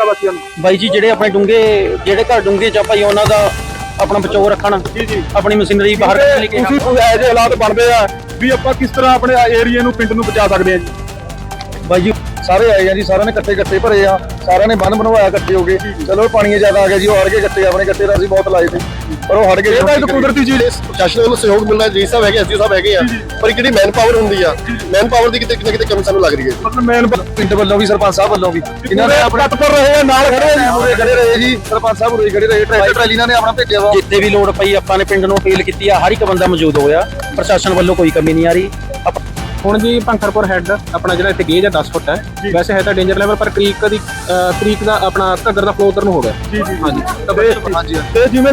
ਇਲਾਕਾ ਵਾਸੀਆਂ ਨੂੰ ਬਾਈ ਜੀ ਜਿਹੜੇ ਆਪਣੇ ਡੂੰਗੇ ਜਿਹੜੇ ਘਰ ਡੂੰਗੇ ਚ ਆ ਭਾਈ ਉਹਨਾਂ ਦਾ ਆਪਣਾ ਬਚਾਓ ਰੱਖਣ। ਜੀ ਜੀ। ਆਪਣੀ ਮਸ਼ੀਨਰੀ ਬਾਹਰ ਕੱਢ ਲਈ ਕੇ ਤੁਸੀਂ ਇਹੋ ਜਿਹੇ ਹਾਲਾਤ ਬਣਦੇ ਆ ਵੀ ਆਪਾਂ ਕਿਸ ਤਰ੍ਹਾਂ ਆਪਣੇ ਏਰੀਆ ਨੂੰ ਪਿੰਡ ਨੂੰ ਬਚਾ ਸਕਦੇ ਆ ਜੀ। ਬਾਈ ਜੀ ਸਾਰੇ ਆਏ ਆ ਜੀ ਸਾਰਿਆਂ ਨੇ ਇਕੱਠੇ ਇਕੱਠੇ ਭਰੇ ਆ ਸਾਰਿਆਂ ਨੇ ਬੰਨ ਬਣਵਾਇਆ ਇਕੱਠੇ ਹੋ ਗਏ ਚਲੋ ਪਾਣੀ ਜ਼ਿਆਦਾ ਆ ਗਿਆ ਜੀ ਉਹ ਹੜ ਗਏ ਇਕੱਠੇ ਆਪਣੇ ਇਕੱਠੇ ਦਾ ਅਸੀਂ ਬਹੁਤ ਲਾਏ ਸੀ ਪਰ ਉਹ ਹੜ ਗਏ ਇਹ ਤਾਂ ਇੱਕ ਕੁਦਰਤੀ ਚੀਜ਼ ਪ੍ਰਸ਼ਾਸਨ ਵੱਲੋਂ ਸਹਿਯੋਗ ਮਿਲਣਾ ਜੀ ਸਾਹਿਬ ਹੈਗੇ ਐਸਜੀ ਸਾਹਿਬ ਹੈਗੇ ਆ ਪਰ ਜਿਹੜੀ ਮੈਨ ਪਾਵਰ ਹੁੰਦੀ ਆ? ਮੈਨ ਪਾਵਰ ਦੀ ਕਿਤੇ ਕਿਤੇ ਕਿਤੇ ਕਮੀ ਸਾਨੂੰ ਲੱਗ ਰਹੀ ਹੈ ਮਤਲਬ ਮੇਨ ਪਿੰਡ ਵੱਲੋਂ ਵੀ ਸਰਪੰਚ ਸਾਹਿਬ ਵੱਲੋਂ ਵੀ ਇਹਨਾਂ ਨੇ ਆਪਣੇ ਤੱਪਰ ਰਹੇ ਆ ਨਾਲ ਖੜੇ ਆ ਜੀ। ਉਰੇ ਖੜੇ ਰਹੇ ਜੀ ਸਰਪੰਚ ਸਾਹਿਬ ਉਰੇ ਖੜੇ ਰਹੇ ਟਰੈਕਟਰ ਟਰਾਲੀ ਇਹਨਾਂ ਨੇ ਆਪਣਾ ਭੇਜਿਆ ਵਾ। ਜਿੱਥੇ ਵੀ ਲੋੜ ਪਈ ਆਪਾਂ ਨੇ ਪਿੰਡ ਨੂੰ ਅਪੀਲ ਕੀਤੀ ਆ ਹਰ ਇੱਕ ਬੰਦਾ ਮੌਜੂਦ ਹੋਇਆ ਪ੍ਰਸ਼ਾਸਨ ਵੱਲੋਂ ਕੋਈ ਕਮੀ ਨਹੀਂ ਆ ਰਹੀ। ਹੁਣ ਜੀ ਭੰਖਰਪੁਰ ਹੈੱਡ ਆਪਣਾ ਜਿਹੜਾ ਇੱਥੇ ਗੇਜ ਹੈ 10 ਫੁੱਟ ਹੈ ਵੈਸੇ ਹੈ ਤਾਂ ਡੇਂਜਰ ਲੈਵਲ ਪਰ ਕ੍ਰੀਕ ਦੀ ਕ੍ਰੀਕ ਦਾ ਆਪਣਾ ਘੱਗਰ ਦਾ ਫਲੋ ਉਧਰ ਨੂੰ ਹੋ ਗਿਆ। ਜੀ ਜੀ ਹਾਂਜੀ। ਤੇ- ਹਾਂਜੀ ਤੇ ਜਿਵੇਂ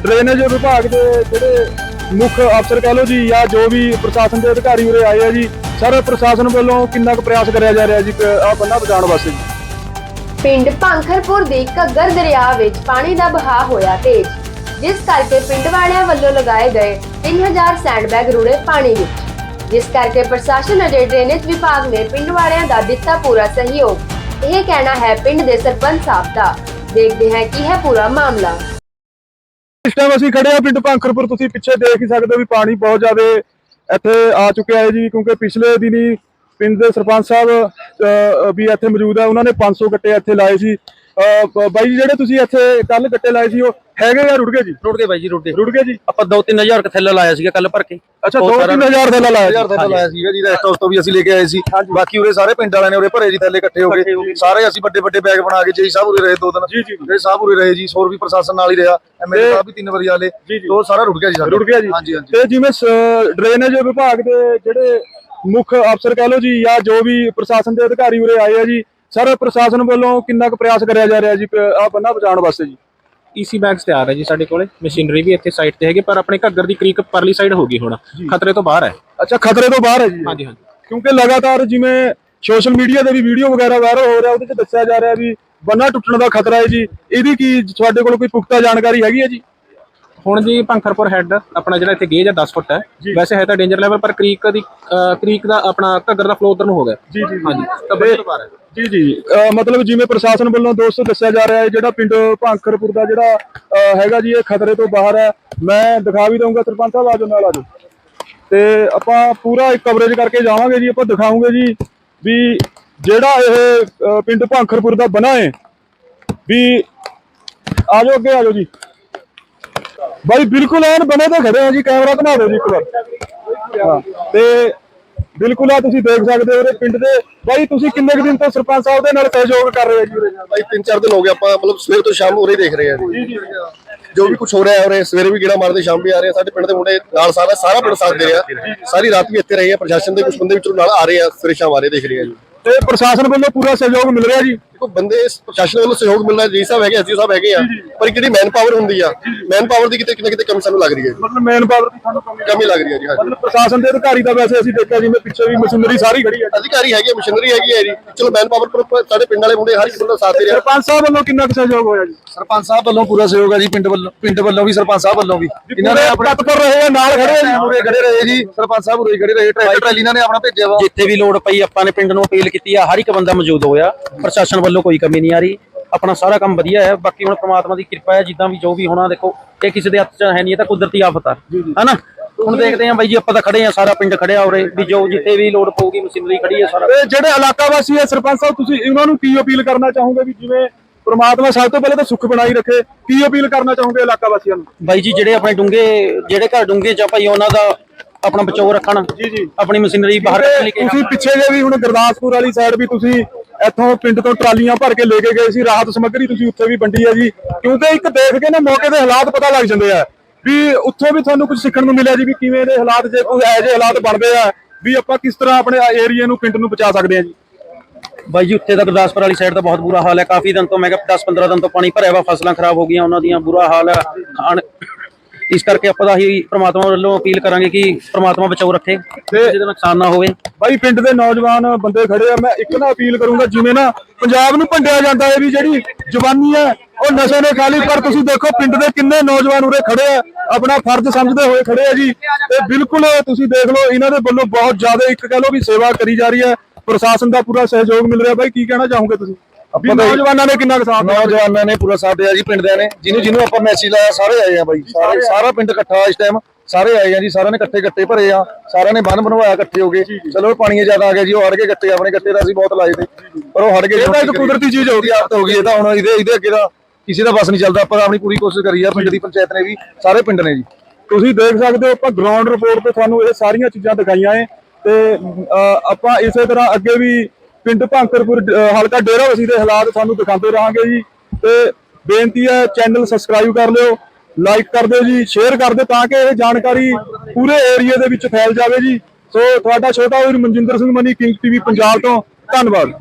ਡਰੇਨੇਜ ਵਿਭਾਗ ਦੇ ਜਿਹੜੇ ਮੁੱਖ ਅਫਸਰ ਕਹ ਲਓ ਜੀ ਜਾਂ ਜੋ ਵੀ ਪ੍ਰਸ਼ਾਸਨ ਦੇ ਅਧਿਕਾਰੀ ਉਰੇ ਆਏ ਆ ਜੀ ਸਰ ਪ੍ਰਸ਼ਾਸਨ ਵੱਲੋਂ ਕਿੰਨਾ ਕੁ ਪ੍ਰਯਾਸ ਕਰਿਆ ਜਾ ਰਿਹਾ ਜੀ ਆ ਬੰਨਾ ਬਚਾਉਣ ਵਾਸਤੇ ਜੀ? ਪਿੰਡ ਭਾਂਖਰਪੁਰ ਦੇ ਘੱਗਰ ਦਰਿਆ ਵਿੱਚ ਪਾਣੀ ਦਾ ਵਹਾਅ ਹੋਇਆ ਤੇਜ਼ ਜਿਸ ਕਰਕੇ ਪਿੰਡ ਵਾਲਿਆਂ ਵੱਲੋਂ ਲਗਾਏ ਗਏ 3000 ਸੈਂਡਬੈਗ ਰੁੜੇ ਪਾਣੀ ਵਿੱਚ। ਜਿਸ ਕਰਕੇ ਪ੍ਰਸ਼ਾਸਨ ਅਤੇ ਡਰੇਨੇਜ ਵਿਭਾਗ ਨੇ ਪਿੰਡ ਵਾਲਿਆਂ ਦਾ ਦਿੱਤਾ ਪੂਰਾ ਸਹਿਯੋਗ। ਇਹ ਕਹਿਣਾ ਹੈ ਪਿੰਡ ਦੇ ਸਰਪੰਚ ਸਾਹਿਬ ਦਾ। ਦੇਖਦੇ ਹਾਂ ਕੀ ਹੈ ਪੂਰਾ ਮਾਮਲਾ। ਇਸ ਟਾਈਮ ਅਸੀਂ ਖੜੇ ਆ ਪਿੰਡ ਭਾਂਖਰਪੁਰ। ਤੁਸੀਂ ਪਿੱਛੇ ਦੇਖ ਹੀ ਸਕਦੇ ਹੋ ਵੀ ਪਾਣੀ ਬਹੁਤ ਜ਼ਿਆਦਾ ਇੱਥੇ ਆ ਚੁੱਕਿਆ ਹੈ ਜੀ, ਕਿਉਂਕਿ ਪਿਛਲੇ ਦਿਨੀ ਪਿੰਡ ਦੇ ਸਰਪੰਚ ਸਾਹਿਬ ਵੀ ਇੱਥੇ ਮੌਜੂਦ ਆ ਉਹਨਾਂ ਨੇ 500 ਗੱਟੇ ਇੱਥੇ ਲਾਏ ਸੀ। ਬਾਈ ਜੀ ਜਿਹੜੇ ਤੁਸੀਂ ਇੱਥੇ ਕੱਲ ਗੱਟੇ ਲਾਏ ਸੀ ਉਹ ਹੈਗੇ ਜਾਂ ਰੁੜ ਗਏ ਜੀ? ਰੁੜ ਗਏ ਬਾਈ ਜੀ ਰੁੜ ਗਏ। ਰੁੜ ਗਏ ਜੀ? ਆਪਾਂ 2-3000 ਕ ਥੈਲਾ ਲਾਇਆ ਸੀਗਾ ਕੱਲ ਭਰ ਕੇ। ਅੱਛਾ ਉਹ 2 ਸਾਰਾ- 3000 ਥੈਲਾ ਲਾਇਆ ਜੀ। ਹਜ਼ਾਰ ਥੈਲਾ ਲਾਇਆ ਸੀਗਾ ਜੀ ਰੈਸਟ ਹਾਊਸ ਤੋਂ ਵੀ ਅਸੀਂ ਲੈ ਕੇ ਆਏ ਸੀ। ਬਾਕੀ ਉਰੇ ਸਾਰੇ ਪਿੰਡ ਵਾਲਿਆਂ ਨੇ ਉਰੇ ਭਰੇ ਜੀ ਥੈਲੇ ਇਕੱਠੇ ਹੋ ਗਏ। ਸਾਰੇ ਅਸੀਂ ਵੱਡੇ ਵੱਡੇ ਬੈਗ ਬਣਾ ਕੇ ਜੀ ਸਾਹਿਬ ਉਰੇ ਰਹੇ ਦੋ ਦਿਨ। ਜੀ, ਜੀ। ਜੀ ਸਾਹਿਬ ਉਰੇ ਰਹੇ ਜੀ ਹੋਰ ਵੀ ਪ੍ਰਸ਼ਾਸਨ ਨਾਲ ਹੀ ਰਿਹਾ। ਐਮਐਲਏ ਸਾਹਿਬ ਵੀ ਤਿੰਨ ਵਾਰੀ ਆਲੇ। ਤੋਂ ਸਾਰਾ ਰੁੜ ਗਿਆ ਜੀ ਰੁੜ ਗਿਆ ਜੀ। ਹਾਂਜੀ ਹਾਂਜੀ। ਤੇ ਜਿਵੇਂ ਡਰੇਨੇਜ ਵਿਭਾਗ ਦੇ ਜਿਹੜੇ ਮੁੱਖ ਅਫਸਰ ਕਹ ਲਓ ਜੀ ਜਾਂ ਜੋ ਵੀ ਪ੍ਰਸ਼ਾਸਨ ਦੇ ਅਧਿਕਾਰੀ ਉਰੇ ਆਏ ਆ ਜੀ ਸਰ ਪ੍ਰਸ਼ਾਸਨ ਵੱਲੋਂ ਕਿੰਨਾ ਕੁ ਪ੍ਰਯਾਸ ਕਰਿਆ ਜਾ ਰਿਹਾ ਜੀ ਆ ਬੰਨਾ ਬਚਾਉਣ ਵਾਸਤੇ ਜੀ? ਈਸੀ ਬੈਗਸ ਤਿਆਰ ਹੈ ਜੀ ਸਾਡੇ ਕੋਲੇ। ਮਸ਼ੀਨਰੀ ਵੀ ਇੱਥੇ ਸਾਈਟ ਤੇ ਹੈਗੀ ਪਰ ਆਪਣੇ ਘੱਗਰ ਦੀ ਕ੍ਰੀਕ ਪਰਲੀ ਸਾਈਡ ਹੋ ਗਈ ਹੁਣ। ਖਤਰੇ ਤੋਂ ਬਾਹਰ ਹੈ। ਅੱਛਾ ਖਤਰੇ ਤੋਂ ਬਾਹਰ ਹੈ ਜੀ। ਹਾਂਜੀ ਹਾਂਜੀ। ਕਿਉਂਕਿ ਲਗਾਤਾਰ ਜਿਵੇਂ ਸੋਸ਼ਲ ਮੀਡੀਆ ਤੇ ਵੀ ਵੀਡੀਓ ਵਗੈਰਾ ਵਾਇਰਲ ਹੋ ਰਿਹਾ ਉਹਦੇ 'ਚ ਦੱਸਿਆ ਜਾ ਰਿਹਾ ਵੀ ਬੰਨਾ ਟੁੱਟਣ ਦਾ ਖਤਰਾ ਹੈ ਜੀ। ਇਹਦੀ ਕੀ ਤੁਹਾਡੇ ਕੋਲ ਕੋਈ ਪੁਖਤਾ ਜਾਣਕਾਰੀ ਹੈਗੀ ਹੈ ਜੀ? ਹੁਣ ਜੀ ਭੰਖਰਪੁਰ ਹੈੱਡ ਆਪਣਾ ਜਿਹੜਾ ਇੱਥੇ ਗੇਜ ਹੈ 10 ਫੁੱਟ ਹੈ ਵੈਸੇ ਹੈ ਤਾਂ ਡੇਂਜਰ ਲੈਵਲ ਪਰ ਕ੍ਰੀਕ ਦੀ ਕ੍ਰੀਕ ਦਾ ਆਪਣਾ ਘੱਗਰ ਦਾ ਫਲੋ ਉਧਰ ਨੂੰ ਹੋ ਗਿਆ। ਜੀ ਜੀ ਹਾਂਜੀ ਤੋਂ ਬਾਹਰ ਹੈ। ਜੀ ਜੀ ਮਤਲਬ ਜਿਵੇਂ ਪ੍ਰਸ਼ਾਸਨ ਵੱਲੋਂ ਦੋਸਤੋ ਦੱਸਿਆ ਜਾ ਰਿਹਾ ਹੈ ਜਿਹੜਾ ਪਿੰਡ ਭਾਂਖਰਪੁਰ ਦਾ ਜਿਹੜਾ ਹੈਗਾ ਜੀ ਇਹ ਖਤਰੇ ਤੋਂ ਬਾਹਰ ਹੈ। ਮੈਂ ਦਿਖਾ ਵੀ ਦਊਂਗਾ ਸਰਪੰਚ ਸਾਹਿਬ ਆਜੋ ਨਾਲ ਆਜੋ। ਤੇ ਆਪਾਂ ਪੂਰਾ ਕਵਰੇਜ ਕਰਕੇ ਜਾਵਾਂਗੇ ਜੀ ਆਪਾਂ ਦਿਖਾਉਂਗੇ ਜੀ ਵੀ ਜਿਹੜਾ ਇਹ ਪਿੰਡ ਭਾਂਖਰਪੁਰ ਦਾ ਬਣਾ ਹੈ ਵੀ ਆਜੋ ਅੱਗੇ ਆਜੋ ਜੀ। ਬਾਈ ਬਿਲਕੁਲ ਐਨ ਬਣੇ ਤੇ ਖੜੇ ਆ ਜੀ ਕੈਮਰਾ ਬਣਾ ਦਿਓ ਜੀ ਇੱਕ ਵਾਰ। ਹਾਂ, ਤੇ ਬਿਲਕੁਲ ਆ ਤੁਸੀਂ ਦੇਖ ਸਕਦੇ ਹੋ ਉਹਦੇ ਪਿੰਡ ਦੇ। ਬਾਈ ਤੁਸੀਂ ਕਿੰਨੇ ਕੁ ਦਿਨ ਤੋਂ ਸਰਪੰਚ ਸਾਹਿਬ ਦੇ ਨਾਲ ਸਹਿਯੋਗ ਕਰ ਰਹੇ ਹੋ ਜੀ? ਉਰੇ ਭਾਈ ਤਿੰਨ ਚਾਰ ਦਿਨ ਹੋ ਗਏ ਆਪਾਂ ਮਤਲਬ ਸਵੇਰ ਤੋਂ ਸ਼ਾਮ ਉਰੇ ਹੀ ਦੇਖ ਰਹੇ ਆ ਜੀ। ਜੋ ਵੀ ਕੁਝ ਹੋ ਰਿਹਾ ਹੈ ਉਰੇ ਸਵੇਰੇ ਵੀ ਗੇੜਾ ਮਾਰਦੇ ਸ਼ਾਮ ਵੀ ਆ ਰਹੇ ਆ ਸਾਡੇ ਪਿੰਡ ਦੇ ਮੁੰਡੇ ਨਾਲ ਸਾਰਾ ਸਾਰਾ ਪਿੰਡ ਸਾਥ ਦੇ ਰਿਹਾ ਸਾਰੀ ਰਾਤ ਵੀ ਇੱਥੇ ਰਹੇ ਆ ਪ੍ਰਸ਼ਾਸਨ ਦੇ ਕੁਝ ਬੰਦੇ ਵਿੱਚੋਂ ਨਾਲ ਆ ਰਹੇ ਆ ਸਵੇਰੇ ਸ਼ਾਮ ਆ ਰਹੇ ਦੇਖ ਰਹੇ ਆ ਜੀ। ਤੇ ਪ੍ਰਸ਼ਾਸਨ ਵੱਲੋਂ ਪੂਰਾ ਸਹਿਯੋਗ ਮਿਲ ਰਿਹਾ ਜੀ? ਦੇਖੋ ਬੰਦੇ ਇਸ ਪ੍ਰਸ਼ਾਸਨ ਵੱਲੋਂ ਸਹਿਯੋਗ ਮਿਲਣਾ ਜੀ ਸਾਹਿਬ ਹੈਗੇ ਐਸਜੀ ਸਾਹਿਬ ਹੈਗੇ ਆ ਪਰ ਜਿਹੜੀ ਮੈਨ ਪਾਵਰ ਹੁੰਦੀ ਆ ਮੈਨ ਪਾਵਰ ਦੀ ਕਿਤੇ ਕਿਤੇ ਕਿਤੇ ਕਮੀ ਸਾਨੂੰ ਲੱਗ ਰਹੀ ਹੈ। ਮਤਲਬ ਮੈਨ ਪਾਵਰ ਦੀ ਸਾਨੂੰ ਕਮੀ ਲੱਗ ਰਹੀ ਹੈ ਜੀ ਹਾਂਜੀ। ਮਤਲਬ ਪ੍ਰਸ਼ਾਸਨ ਦੇ ਅਧਿਕਾਰੀ ਦਾ ਵੈਸੇ ਅਸੀਂ ਦੇਖਿਆ ਜਿਵੇਂ ਪਿੱਛੇ ਵੀ ਮਸ਼ੀਨਰੀ ਸਾਰੀ ਖੜੀ ਹੈ ਅਧਿਕਾਰੀ ਹੈਗੇ ਮਸ਼ੀਨਰੀ ਹੈਗੀ ਹੈ ਜੀ। ਚਲੋ ਮੈਨ ਪਾਵਰ ਪਰ ਸਾਡੇ ਪਿੰਡ ਵਾਲੇ ਮੁੰਡੇ ਹਰ ਇੱਕ ਬੰਦਾ ਸਾਥ ਦੇ ਰਿਹਾ। ਸਰਪੰਚ ਸਾਹਿਬ ਵੱਲੋਂ ਕਿੰਨਾ ਕੁ ਸਹਿਯੋਗ ਹੋਇਆ ਜੀ? ਸਰਪੰਚ ਸਾਹਿਬ ਵੱਲੋਂ ਪੂਰਾ ਸਹਿਯੋਗ ਹੈ ਜੀ ਪਿੰਡ ਵੱਲੋਂ ਪਿੰਡ ਵੱਲੋਂ ਵੀ ਸਰਪੰਚ ਸਾਹਿਬ ਵੱਲੋਂ ਵੀ। ਇਹਨਾਂ ਨੇ ਆਪਣਾ ਤੱਪਰ ਰਹੇ ਆ ਨਾਲ ਖੜੇ ਆ ਜੀ। ਉਰੇ ਖੜੇ ਰਹੇ ਜੀ ਸਰਪੰਚ ਸਾਹਿਬ ਉਰੇ ਖੜੇ ਰਹੇ ਟਰੈਕਟਰ ਟਰਾਲੀ ਇਹਨਾਂ ਨੇ ਆਪਣਾ ਭੇਜਿਆ ਵਾ। ਜਿੱਥੇ ਵੀ ਲੋੜ ਪਈ ਆਪਾਂ ਨੇ ਪਿੰਡ ਨੂੰ ਅਪੀਲ ਕੀਤੀ ਆ ਹਰ ਇੱਕ ਬੰਦਾ ਮੌਜੂਦ ਹੋਇਆ ਪ੍ਰਸ਼ਾਸਨ ਵੱਲੋਂ ਕੋਈ ਕਮੀ ਨਹੀਂ ਆ ਰਹੀ। ਆਪਣਾ ਸਾਰਾ ਕੰਮ ਵਧੀਆ ਹੈ ਬਾਕੀ ਹੁਣ ਪ੍ਰਮਾਤਮਾ ਦੀ ਕਿਰਪਾ ਹੈ ਜਿੱਦਾਂ ਵੀ ਜੋ ਵੀ ਹੋਣਾ ਦੇਖੋ ਇਹ ਕਿਸੇ ਦੇ ਹੱਥ 'ਚ ਹੈ ਨਹੀਂ ਇਹ ਤਾਂ ਕੁਦਰਤੀ ਆਫਤ ਆ। ਹਨਾ? ਹੁਣ ਦੇਖਦੇ ਆਂ ਬਾਈ ਜੀ ਆਪਾਂ ਤਾਂ ਖੜੇ ਆ ਸਾਰਾ ਪਿੰਡ ਖੜਿਆ ਉਰੇ ਵੀ ਜੋ ਜਿੱਥੇ ਵੀ ਲੋੜ ਪਊਗੀ ਮਸ਼ੀਨਰੀ ਖੜੀ ਹੈ ਸਾਰਾ ਜਿਹੜੇ ਇਲਾਕਾ ਵਾਸੀ ਹੈ ਸਰਪੰਚ ਸਾਹਿਬ ਤੁਸੀਂ ਇਹਨਾਂ ਨੂੰ ਕੀ ਅਪੀਲ ਕਰਨਾ ਚਾਹੋਗੇ ਵੀ ਜਿਵੇਂ ਪ੍ਰਮਾਤਮਾ ਸਭ ਤੋਂ ਪਹਿਲੇ ਤਾਂ ਸੁੱਖ ਬਣਾਈ ਰੱਖੇ। ਕੀ ਅਪੀਲ ਕਰਨਾ ਚਾਹੋਗੇ ਇਲਾਕਾ ਵਾਸੀਆਂ ਨੂੰ? ਬਾਈ ਜੀ ਜਿਹੜੇ ਆਪਣੇ ਡੂੰਗੇ ਜਿਹੜੇ ਘਰ ਡੂੰਗੇ ਚ ਆ ਭਾਈ ਉਹਨਾਂ ਦਾ ਆਪਣਾ ਬਚਾਓ ਰੱਖਣ। ਜੀ ਜੀ। ਆਪਣੀ ਮਸ਼ੀਨਰੀ ਬਾਹਰ ਕੱਢ ਲਈ ਤੁਸੀਂ ਪਿੱਛੇ ਜੇ ਵੀ ਹੁਣ ਗੁਰਦਾਸਪੁਰ ਵਾਲੀ ਸਾਈਡ ਵੀ ਤੁਸੀਂ ਇੱਥੋਂ ਪਿੰਡ ਤੋਂ ਟਰਾਲੀਆਂ ਭਰ ਕੇ ਲੈ ਕੇ ਗਏ ਸੀ ਰਾਹਤ ਸਮੱਗਰੀ ਤੁਸੀਂ ਉੱਥੇ ਵੀ ਵੰਡੀ ਹੈ ਜੀ। ਕਿਉਂਕਿ ਇੱਕ ਦੇਖ ਕੇ ਨਾ ਮੌਕੇ ਦੇ ਹਾਲਾਤ ਪਤਾ ਲੱਗ ਜਾਂਦੇ ਆ ਵੀ ਉੱਥੇ ਵੀ ਤੁਹਾਨੂੰ ਕੁਝ ਸਿੱਖਣ ਨੂੰ ਮਿਲਿਆ ਜੀ ਵੀ ਕਿਵੇਂ ਦੇ ਹਾਲਾਤ ਜੇ ਕੋਈ ਇਹੋ ਜਿਹੇ ਹਾਲਾਤ ਬਣਦੇ ਆ ਵੀ ਆਪਾਂ ਕਿਸ ਤਰ੍ਹਾਂ ਆਪਣੇ ਏਰੀਆ ਨੂੰ ਪਿੰਡ ਨੂੰ ਬਚਾ ਸਕਦੇ ਆ ਜੀ। ਬਾਈ ਜੀ ਉੱਥੇ ਤਾਂ ਗੁਰਦਾਸਪੁਰ ਵਾਲੀ ਸਾਈਡ ਤਾਂ ਬਹੁਤ ਬੁਰਾ ਹਾਲ ਹੈ। ਕਾਫੀ ਦਿਨ ਤੋਂ ਮੈਂ ਕਿਹਾ 10-15 ਦਿਨ ਤੋਂ ਪਾਣੀ ਭਰਿਆ ਵਾ ਫਸਲਾਂ ਖਰਾਬ ਹੋ ਗਈਆਂ ਉਹਨਾਂ ਦੀਆਂ ਬੁਰਾ ਹਾਲ ਹੈ। ਖਾਣ ਇਸ ਕਰਕੇ ਆਪਾਂ ਤਾਂ ਹੀ ਪ੍ਰਮਾਤਮਾ ਵੱਲੋਂ ਅਪੀਲ ਕਰਾਂਗੇ ਕਿ ਪ੍ਰਮਾਤਮਾ ਬਚਾਓ ਰੱਖੇ ਕਿਸੇ ਦਾ ਨੁਕਸਾਨ ਨਾ ਹੋਵੇ। ਬਾਈ ਪਿੰਡ ਦੇ ਨੌਜਵਾਨ ਬੰਦੇ ਖੜੇ ਆ ਮੈਂ ਇੱਕ ਨਾ ਅਪੀਲ ਕਰੂੰਗਾ ਜਿਵੇਂ ਨਾ ਪੰਜਾਬ ਨੂੰ ਭੰਡਿਆ ਜਾਂਦਾ ਹੈ ਵੀ ਜਿਹੜੀ ਜਵਾਨੀ ਹੈ ਉਹ ਨਸ਼ੇ ਨੇ ਖਾਲੀ ਪਰ ਤੁਸੀਂ ਦੇਖੋ ਪਿੰਡ ਦੇ ਕਿੰਨੇ ਨੌਜਵਾਨ ਉਰੇ ਖੜੇ ਆ ਆਪਣਾ ਫਰਜ਼ ਸਮਝਦੇ ਹੋਏ ਖੜੇ ਆ ਜੀ। ਤੇ ਬਿਲਕੁਲ ਤੁਸੀਂ ਦੇਖ ਲਓ ਇਹਨਾਂ ਦੇ ਵੱਲੋਂ ਬਹੁਤ ਜ਼ਿਆਦਾ ਇੱਕ ਕਹ ਲਓ ਵੀ ਸੇਵਾ ਕਰੀ ਜਾ ਰਹੀ ਹੈ। ਪ੍ਰਸ਼ਾਸਨ ਦਾ ਪੂਰਾ ਸਹਿਯੋਗ ਮਿਲ ਰਿਹਾ ਬਾਈ ਕੀ ਕਹਿਣਾ ਚਾਹੋਗੇ ਤੁਸੀਂ? ਵੀ ਆਪਾਂ ਤਾਂ ਨੌਜਵਾਨਾਂ ਨੇ ਕਿੰਨਾ ਕੁ ਸਾਥ ਦਿੱਤਾ? ਨੌਜਵਾਨਾਂ ਨੇ ਪੂਰਾ ਸਾਥ ਦਿਆ ਜੀ ਪਿੰਡ ਦਿਆਂ ਨੇ। ਜਿਹਨੂੰ ਜਿਹਨੂੰ ਆਪਾਂ ਮੈਸੇਜ ਲਾਇਆ ਸਾਰੇ ਆਏ ਆ ਬਾਈ। ਸਾਰੇ ਸਾਰਾ ਪਿੰਡ ਇਕੱਠਾ ਇਸ ਟਾਈਮ ਸਾਰੇ ਆਏ ਆ ਜੀ ਸਾਰਿਆਂ ਨੇ ਇਕੱਠੇ ਗੱਟੇ ਭਰੇ ਆ। ਸਾਰਿਆਂ ਨੇ ਬੰਨ ਬਣਵਾਇਆ ਇਕੱਠੇ ਹੋ ਗਏ ਚਲੋ ਪਾਣੀ ਜ਼ਿਆਦਾ ਆ ਗਿਆ ਜੀ ਉਹ ਹੜ ਕੇ ਗੱਟੇ ਆਪਣੇ ਗੱਟੇ ਦਾ ਅਸੀਂ ਬਹੁਤ ਲਾਏ ਤੇ। ਪਰ ਉਹ ਹੜ ਗਏ ਇਹ ਤਾਂ ਇੱਕ ਕੁਦਰਤੀ ਚੀਜ਼ ਹੋ ਗਈ। ਆਫਤ ਹੋ ਗਈ ਇਹ ਤਾਂ ਹੁਣ ਇਹਦੇ ਇਹਦੇ ਅੱਗੇ ਦਾ ਕਿਸੇ ਦਾ ਬਸ ਨਹੀਂ ਚੱਲਦਾ। ਆਪਾਂ ਆਪਣੀ ਪੂਰੀ ਕੋਸ਼ਿਸ਼ ਕਰੀ ਆ ਪਿੰਡ ਦੀ ਪੰਚਾਇਤ ਨੇ ਵੀ ਸਾਰੇ ਪਿੰਡ ਨੇ ਜੀ। ਤੁਸੀਂ ਦੇਖ ਸਕਦੇ ਹੋ ਆਪਾਂ ਗਰਾਊਂਡ ਰਿਪੋਰਟ ਤੇ ਤੁਹਾਨੂੰ ਇਹ ਸਾਰੀਆਂ ਚੀਜ਼ਾਂ ਦਿਖਾਈਆਂ ਏ ਤੇ ਆਪਾਂ ਇਸੇ ਤਰ੍ਹਾਂ ਅੱਗੇ ਵੀ ਪਿੰਡ ਭਾਂਕਰਪੁਰ ਹਲਕਾ ਡੇਰਾ ਡੇਰਾਵਸੀ ਦੇ ਹਾਲਾਤ ਸਾਨੂੰ ਦਿਖਾਉਂਦੇ ਰਹਾਂਗੇ ਜੀ। ਤੇ ਬੇਨਤੀ ਹੈ ਚੈਨਲ ਸਬਸਕ੍ਰਾਈਬ ਕਰ ਲਿਓ ਲਾਈਕ ਕਰ ਦਿਓ ਜੀ ਸ਼ੇਅਰ ਕਰ ਦਿਓ ਤਾਂ ਕਿ ਇਹ ਜਾਣਕਾਰੀ ਪੂਰੇ ਏਰੀਆ ਦੇ ਵਿੱਚ ਫੈਲ ਜਾਵੇ ਜੀ। ਸੋ ਤੁਹਾਡਾ ਛੋਟਾ ਵੀਰ Manjinder Singh money king TV Punjab ਤੋਂ, ਧੰਨਵਾਦ।